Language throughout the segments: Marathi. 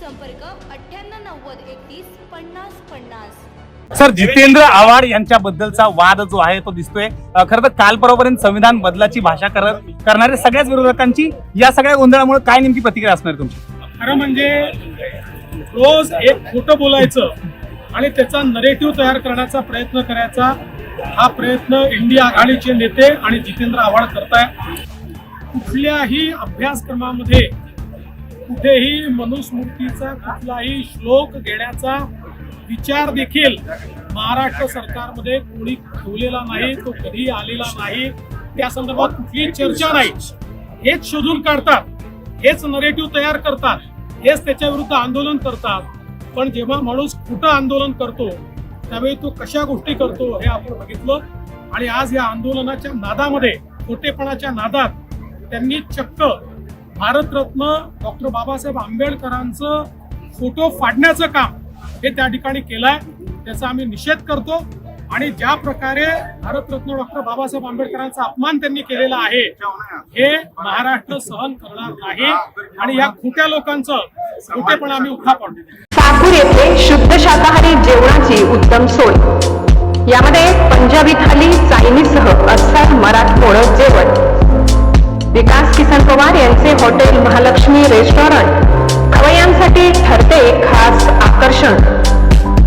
संपर्क अठ्ठ्याण्णव नव्वद एकतीस पन्नास पन्नास. सर जितेंद्र आव्हाड यांच्याबद्दलचा वाद जो आहे तो दिसतोय. खरं तर काल परवापर्यंत संविधान बदलाची भाषा करत करणाऱ्या सगळ्याच विरोधकांची या सगळ्या गोंधळामुळे काय नेमकी प्रतिक्रिया असणार आहे तुमची? खरं म्हणजे रोज एक खोटं बोलायचं आणि त्याचा नरेटिव्ह तयार करण्याचा प्रयत्न करायचा हा प्रयत्न इंडिया आघाडीचे नेते आणि जितेंद्र आव्हाड करताय. कुठल्याही अभ्यासक्रमामध्ये कुठेही मनुस्मृतीचा कुठलाही श्लोक घेण्याचा विचार देखील महाराष्ट्र सरकारमध्ये कोणी ठेवलेला नाही तो कधी आलेला नाही. त्या संदर्भात कुठलीही चर्चा नाही. हेच शोधून काढतात. हेच नरेटिव्ह तयार करतात. हेच त्याच्या विरुद्ध आंदोलन करतात. पण जेव्हा माणूस कुठं आंदोलन करतो त्यावेळी तो कशा गोष्टी करतो हे आपण बघितलं. आणि आज या आंदोलनाच्या नादामध्ये खोटेपणाच्या नादात त्यांनी चक्क भारतरत्न डॉक्टर बाबासाहेब आंबेडकरांचं फोटो फाडण्याचं काम हे त्या ठिकाणी केलंय. त्याचा आम्ही निषेध करतो. आणि ज्या प्रकारे भारतरत्न डॉक्टर बाबासाहेब आंबेडकरांचा अपमान त्यांनी केलेला आहे हे महाराष्ट्र सहन करणार नाही. आणि या खोट्या लोकांचं खोटेपणा आम्ही उठापण साकूर येथे शुद्ध शाकाहारी जेवणाची उत्तम सोय. यामध्ये पंजाबी थाली चायनीजसह अस्सल मराठमोळं विकास किसन पवार यांचे हॉटेल महालक्ष्मी रेस्टॉरंट. खवय्यांसाठी ठरते खास आकर्षण.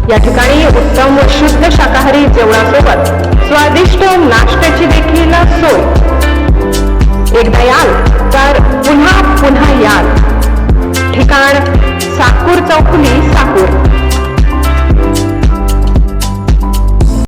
या ठिकाणी उत्तम व शुद्ध शाकाहारी जेवणासोबत स्वादिष्ट नाश्त्याची देखील सोय. एकदा याल तर